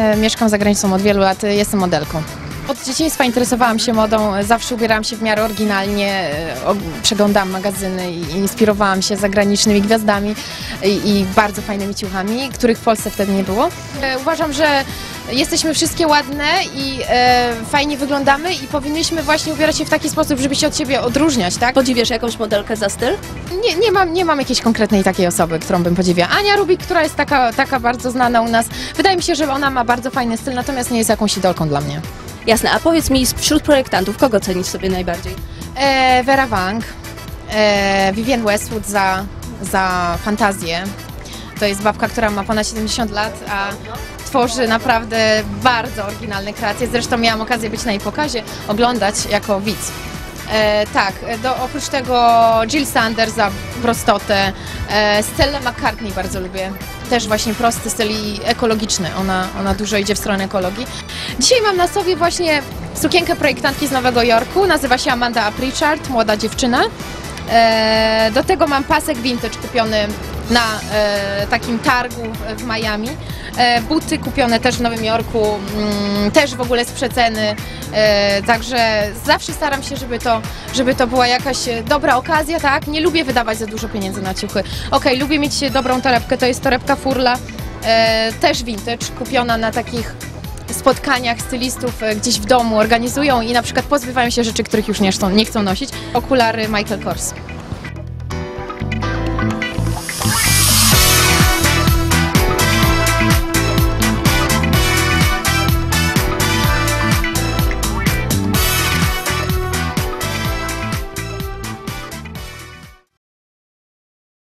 E, Mieszkam za granicą od wielu lat, jestem modelką. Od dzieciństwa interesowałam się modą, zawsze ubierałam się w miarę oryginalnie, e, przeglądałam magazyny i inspirowałam się zagranicznymi gwiazdami i, i bardzo fajnymi ciuchami, których w Polsce wtedy nie było. E, Uważam, że jesteśmy wszystkie ładne i e, fajnie wyglądamy i powinniśmy właśnie ubierać się w taki sposób, żeby się od siebie odróżniać, tak? Podziwiasz jakąś modelkę za styl? Nie, nie, mam, nie mam jakiejś konkretnej takiej osoby, którą bym podziwiała. Ania Rubik, która jest taka, taka bardzo znana u nas. Wydaje mi się, że ona ma bardzo fajny styl, natomiast nie jest jakąś idolką dla mnie. Jasne, a powiedz mi, wśród projektantów, kogo cenisz sobie najbardziej? E, Vera Wang, e, Vivienne Westwood za, za fantazję. To jest babka, która ma ponad 70 lat, a tworzy naprawdę bardzo oryginalne kreacje. Zresztą miałam okazję być na jej pokazie, oglądać jako widz. E, tak, do, oprócz tego Jill Sanders za prostotę, e, Stella McCartney bardzo lubię. Też właśnie prosty styl i ekologiczny. Ona, ona dużo idzie w stronę ekologii. Dzisiaj mam na sobie właśnie sukienkę projektantki z Nowego Jorku. Nazywa się Amanda Pritchard, młoda dziewczyna. E, do tego mam pasek vintage kupiony na e, takim targu w, Miami. E, buty kupione też w Nowym Jorku, mm, też w ogóle z przeceny. E, także zawsze staram się, żeby to, żeby to była jakaś dobra okazja, tak? Nie lubię wydawać za dużo pieniędzy na ciuchy. Okej, lubię mieć dobrą torebkę, to jest torebka Furla, też vintage, kupiona na takich spotkaniach stylistów gdzieś w domu organizują i na przykład pozbywają się rzeczy, których już nie chcą, nie chcą nosić. Okulary Michael Kors.